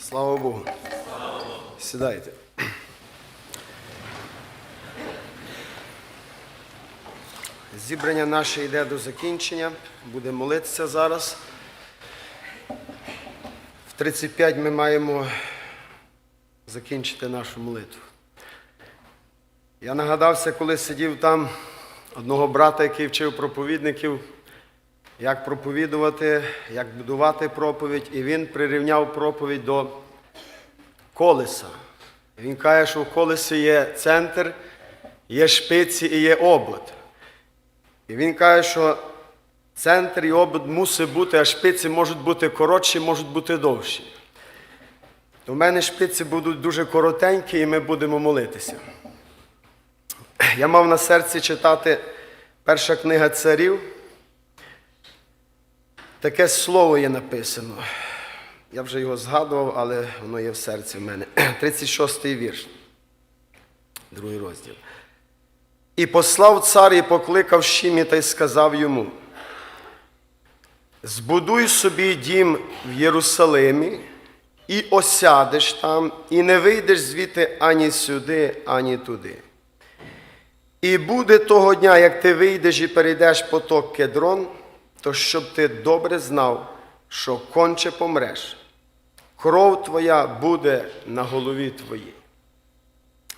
Слава Богу. Сідайте. Зібрання наше йде до закінчення. Будемо молитися зараз. В 35 ми маємо закінчити нашу молитву. Я нагадався, коли сидів там одного брата, який вчив проповідників, як проповідувати, як будувати проповідь, і він прирівняв проповідь до колеса. Він каже, що в колесі є центр, є шпиці і є обод. І він каже, що центр і обод мусить бути, а шпиці можуть бути коротші, можуть бути довші. У мене шпиці будуть дуже коротенькі, і ми будемо молитися. Я мав на серці читати перша книга царів. Таке слово є написано. Я вже його згадував, але воно є в серці в мене. 36-й вірш, другий розділ. І послав цар і покликав Шімі та й сказав йому: Збудуй собі дім в Єрусалимі, і осядеш там, і не вийдеш звідти ані сюди, ані туди. І буде того дня, як ти вийдеш і перейдеш поток кедрон, то щоб ти добре знав, що конче помреш, кров твоя буде на голові твоїй.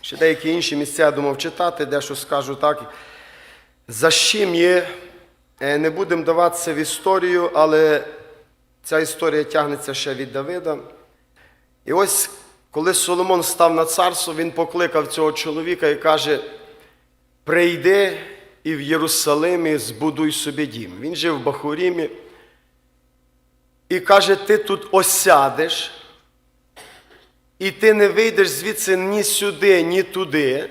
Ще деякі інші місця я думав читати, дещо скажу так. За чим є, е, не будемо даватися в історію, але ця історія тягнеться ще від Давида. І ось, коли Соломон став на царство, він покликав цього чоловіка і каже: прийди і в Єрусалимі збудуй собі дім. Він жив в Бахурімі. І каже, ти тут осядеш, і ти не вийдеш звідси ні сюди, ні туди.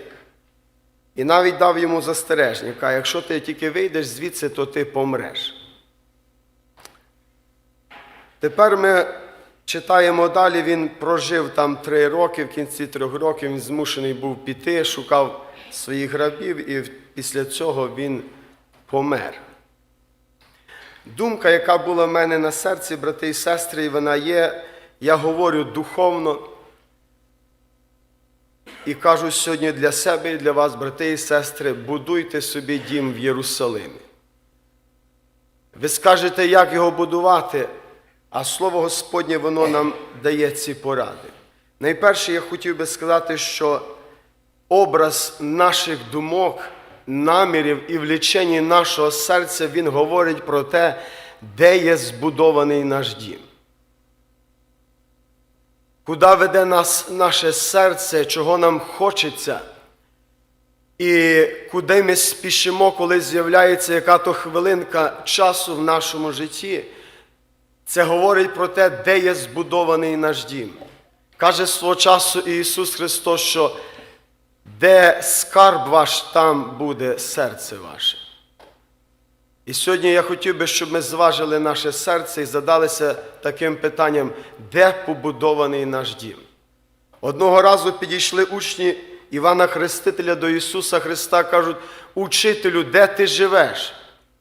І навіть дав йому застереження. Каже, якщо ти тільки вийдеш звідси, то ти помреш. Тепер ми читаємо далі, він прожив там три роки, в кінці трьох років він змушений був піти, шукав своїх рабів, і після цього він помер. Думка, яка була в мене на серці, брати і сестри, і вона є, я говорю духовно. І кажу сьогодні для себе і для вас, брати і сестри, будуйте собі дім в Єрусалимі. Ви скажете, як його будувати, а Слово Господнє воно нам дає ці поради. Найперше, я хотів би сказати, що образ наших думок, намірів і влічені нашого серця, він говорить про те, де є збудований наш дім. Куди веде нас наше серце, чого нам хочеться, і куди ми спішимо, коли з'являється яка-то хвилинка часу в нашому житті, це говорить про те, де є збудований наш дім. Каже свого часу Ісус Христос, що де скарб ваш, там буде серце ваше. І сьогодні я хотів би, щоб ми зважили наше серце і задалися таким питанням, де побудований наш дім. Одного разу підійшли учні Івана Хрестителя до Ісуса Христа, кажуть, учителю, де ти живеш?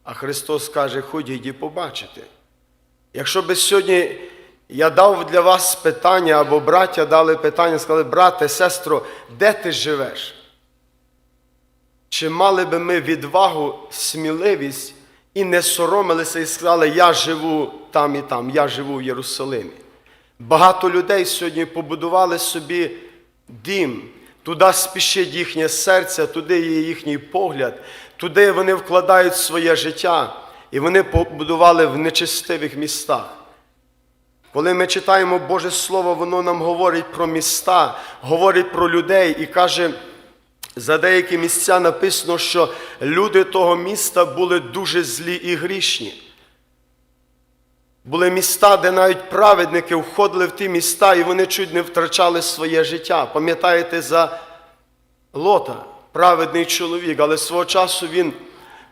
А Христос каже, ходіть і побачите. Якщо би сьогодні я дав для вас питання, або браття дали питання, сказали, брате, сестро, де ти живеш? Чи мали би ми відвагу, сміливість і не соромилися і сказали, я живу там і там, я живу в Єрусалимі. Багато людей сьогодні побудували собі дім, туди спішить їхнє серце, туди є їхній погляд, туди вони вкладають своє життя, і вони побудували в нечистивих містах. Коли ми читаємо Боже Слово, воно нам говорить про міста, говорить про людей і каже, за деякі місця написано, що люди того міста були дуже злі і грішні. Були міста, де навіть праведники входили в ті міста, і вони чуть не втрачали своє життя. Пам'ятаєте за Лота, праведний чоловік, але свого часу він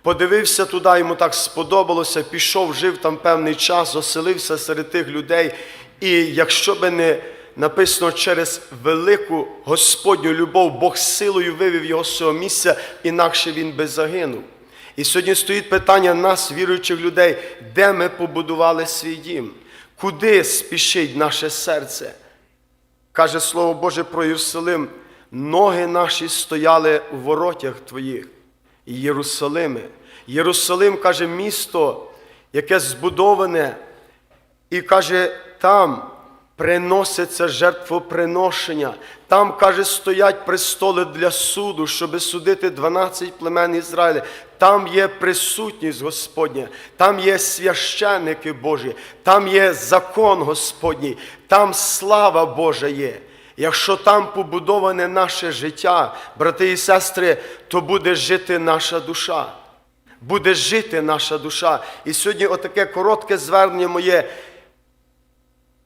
подивився туди, йому так сподобалося, пішов, жив там певний час, оселився серед тих людей. І якщо би не написано через велику Господню любов, Бог силою вивів його з цього місця, інакше він би загинув. І сьогодні стоїть питання нас, віруючих людей, де ми побудували свій дім, куди спішить наше серце. Каже Слово Боже про Єрусалим, ноги наші стояли у воротях Твоїх. І Єрусалиме. Єрусалим, каже, місто, яке збудоване, і каже, там приноситься жертвоприношення. Там, каже, стоять престоли для суду, щоб судити 12 племен Ізраїля. Там є присутність Господня, там є священники Божі, там є закон Господній, там слава Божа є. Якщо там побудоване наше життя, брати і сестри, то буде жити наша душа. Буде жити наша душа. І сьогодні отаке коротке звернення моє.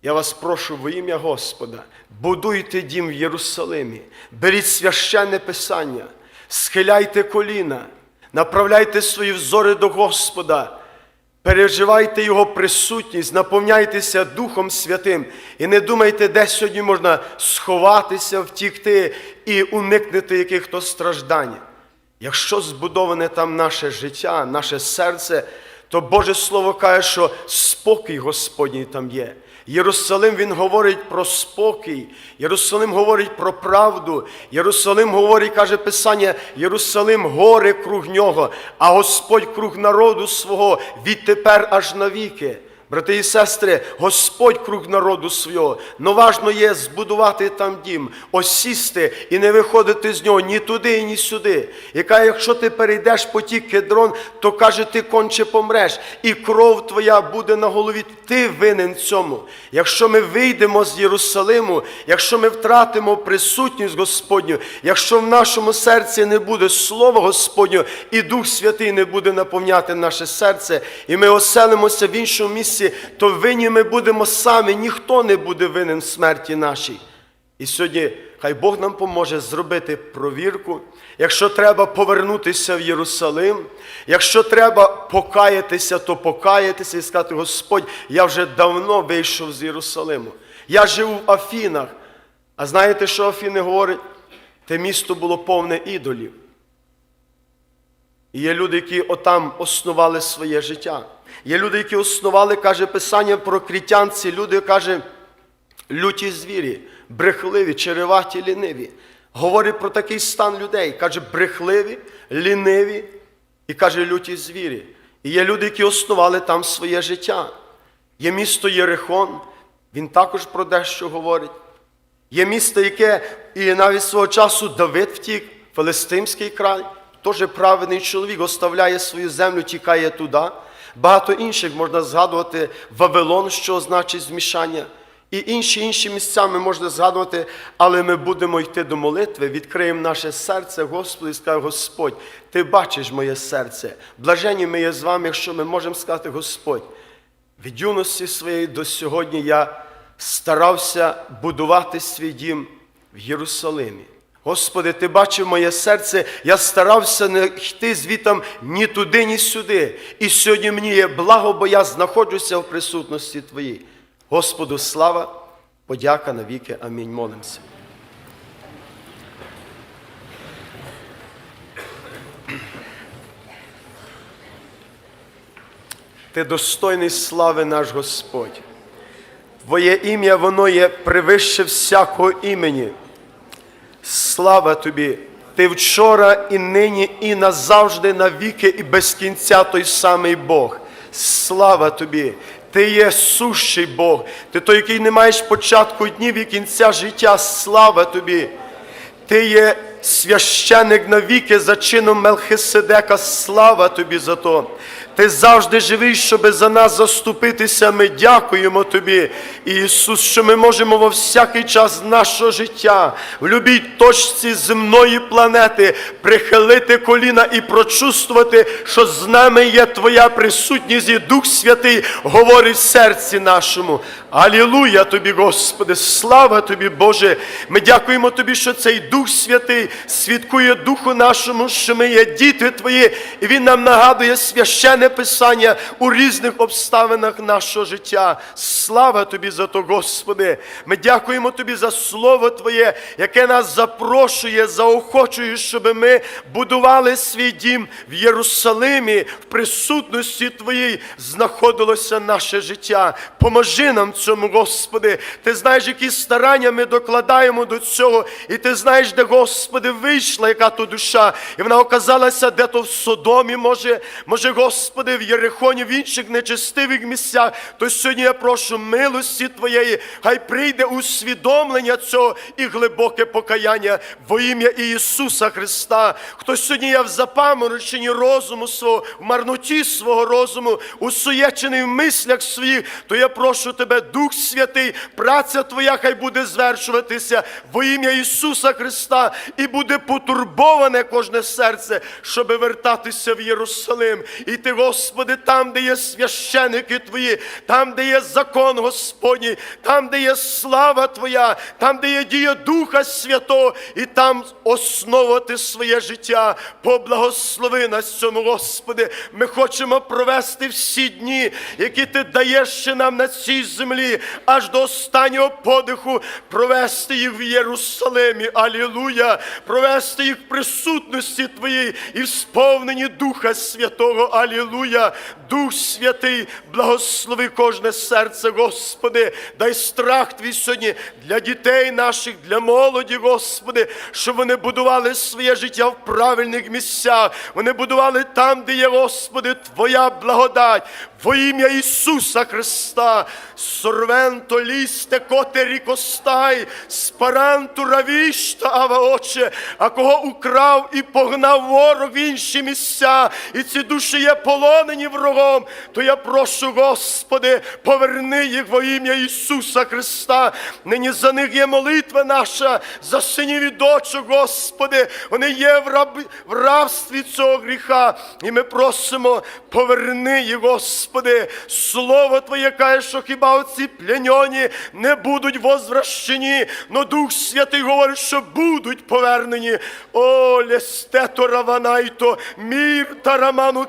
Я вас прошу во ім'я Господа, будуйте дім в Єрусалимі, беріть священне Писання, схиляйте коліна, направляйте свої взори до Господа, переживайте Його присутність, наповняйтеся Духом Святим і не думайте, де сьогодні можна сховатися, втікти і уникнути яких то страждань. Якщо збудоване там наше життя, наше серце, то Боже Слово каже, що спокій Господній там є. Єрусалим Він говорить про спокій, Єрусалим говорить про правду, Єрусалим говорить, каже Писання, Єрусалим горе круг нього, а Господь круг народу свого відтепер аж навіки. Брати і сестри, Господь круг народу свого, но важно є збудувати там дім, осісти і не виходити з нього ні туди, ні сюди. Яка, якщо ти перейдеш по ті кедрон, то каже, ти конче помреш, і кров твоя буде на голові. Ти винен цьому. Якщо ми вийдемо з Єрусалиму, якщо ми втратимо присутність Господню, якщо в нашому серці не буде Слова Господнього, і Дух Святий не буде наповняти наше серце, і ми оселимося в іншому місці, то винні ми будемо самі, ніхто не буде винен в смерті нашій. І сьогодні хай Бог нам поможе зробити провірку, якщо треба повернутися в Єрусалим, якщо треба покаятися, то покаятися і сказати, Господь, я вже давно вийшов з Єрусалиму. Я живу в Афінах. А знаєте, що Афіни говорять? Те місто було повне ідолів. Є люди, які отам основали своє життя. Є люди, які основали, каже Писання про крітян, ці люди, каже, люті звірі, брехливі, череваті, ліниві. Говорить про такий стан людей. Каже, брехливі, ліниві і каже, люті звірі. І є люди, які основали там своє життя. Є місто Єрихон, він також про дещо говорить. Є місто, яке і навіть свого часу Давид втік, Филистимський край, теж праведний чоловік, оставляє свою землю, тікає туди. Багато інших можна згадувати Вавилон, що значить змішання. І інші інші місця ми можна згадувати, але ми будемо йти до молитви, відкриємо наше серце, Господу, і скажемо, Господь, Ти бачиш моє серце. Блажені ми є з вами, якщо ми можемо сказати, Господь, від юності своєї до сьогодні я старався будувати свій дім в Єрусалимі. Господи, Ти бачив моє серце, я старався не йти звітом ні туди, ні сюди. І сьогодні мені є благо, бо я знаходжуся в присутності Твоїй. Господу слава, подяка навіки. Амінь. Молимося. Ти достойний слави наш Господь. Твоє ім'я, воно є превище всякого імені. Слава тобі! Ти вчора і нині, і назавжди, навіки, і без кінця той самий Бог. Слава тобі! Ти є сущий Бог, ти той, який не маєш початку днів і кінця життя. Слава тобі! Ти є священик навіки за чином Мелхиседека. Слава тобі за то. Ти завжди живий, щоб за нас заступитися. Ми дякуємо тобі, Ісус, що ми можемо во всякий час нашого життя, в любій точці земної планети прихилити коліна і прочувствувати, що з нами є Твоя присутність, і Дух Святий говорить в серці нашому. Алілуя тобі, Господи, слава тобі, Боже. Ми дякуємо Тобі, що цей Дух Святий свідкує Духу нашому, що ми є діти Твої, і Він нам нагадує священне Писання у різних обставинах нашого життя. Слава Тобі за то, Господи. Ми дякуємо Тобі за Слово Твоє, яке нас запрошує, заохочує, щоб ми будували свій дім в Єрусалимі, в присутності Твоїй знаходилося наше життя. Поможи нам цьому, Господи. Ти знаєш, які старання ми докладаємо до цього, і ти знаєш, де, Господи, вийшла яка то душа, і вона оказалася де-то в Содомі, може, може, Господи, в Єрихоні, в інших нечестивих місцях. То сьогодні я прошу милості Твоєї, хай прийде усвідомлення цього і глибоке покаяння во ім'я Ісуса Христа. Хто сьогодні є в запамороченні розуму свого, в марноті свого розуму, усуєчений в мислях своїх, то я прошу Тебе, Дух Святий, праця Твоя хай буде звершуватися во ім'я Ісуса Христа і буде потурбоване кожне серце, щоби вертатися в Єрусалим. І ти, Господи, там, де є священики Твої, там, де є закон Господній, там, де є слава Твоя, там, де є дія Духа Святого, і там основати своє життя. Поблагослови нас цьому, Господи. Ми хочемо провести всі дні, які Ти даєш ще нам на цій землі, аж до останнього подиху, провести їх в Єрусалимі. Алілуя! Провести їх в присутності Твоїй і в сповненні Духа Святого. Алілуя! Дух Святий, благослови кожне серце, Господи, дай страх Твій сьогодні для дітей наших, для молоді, Господи, щоб вони будували своє життя в правильних місцях. Вони будували там, де є, Господи, Твоя благодать. Во ім'я Ісуса Христа, сорвенто лісте, коте рікостай, спаранту равішта, ава Отче, а кого украв і погнав ворог в інші місця, і ці душі є полонені врагом, то я прошу, Господи, поверни їх во ім'я Ісуса Христа. Нині за них є молитва наша, за синів і дочок, Господи, вони є в, раб... в рабстві цього гріха. І ми просимо, поверни їх, Господи, Слово Твоє каже, що хіба оці пленьоні не будуть возвращені, но Дух Святий говорить, що будуть повернені. О, лестето раванайто, мір та раману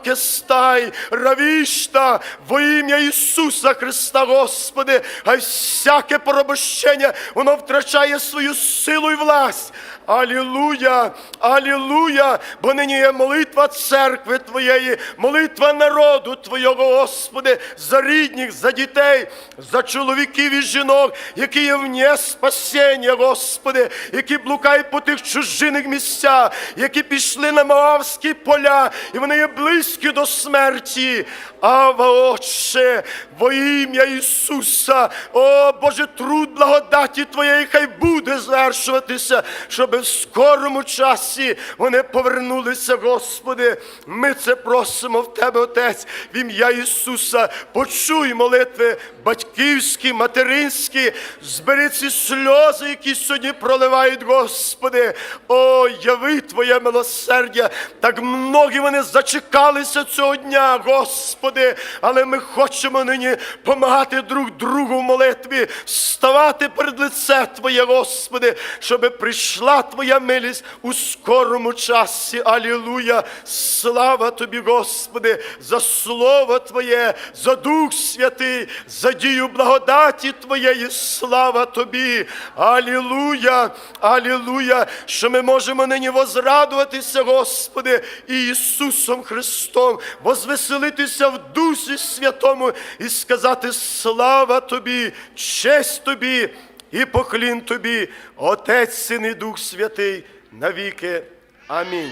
кестай, равішта, во ім'я Ісуса Христа, Господи, хай всяке порабощення, воно втрачає свою силу і власть. Алілуя, алілуя, бо нині є молитва церкви Твоєї, молитва народу Твого, Господи, за рідних, за дітей, за чоловіків і жінок, які є вне спасіння, Господи, які блукають по тих чужиних місцях, які пішли на Моавські поля, і вони є близькі до смерті. Ава, Отче, во ім'я Ісуса, о Боже, труд благодаті Твоєї хай буде звершуватися, щоб в скорому часі вони повернулися, Господи. Ми це просимо в Тебе, Отець, в ім'я Ісуса. Почуй молитви батьківські, материнські, збери ці сльози, які сьогодні проливають, Господи. О, яви Твоє милосердя. Так многі вони зачекалися цього дня, Господи, але ми хочемо нині помагати друг другу в молитві, вставати перед лице Твоє, Господи, щоб прийшла Твоя милість у скорому часі. Алілуя! Слава Тобі, Господи, за Слово Твоє, за Дух Святий, за дію благодаті Твоєї. Слава Тобі! Алілуя! Алілуя! Що ми можемо нині возрадуватися, Господи, Ісусом Христом, возвеселитися в Дусі Святому і сказати слава Тобі, честь Тобі і поклін Тобі, Отець, Син і Дух Святий, навіки. Амінь.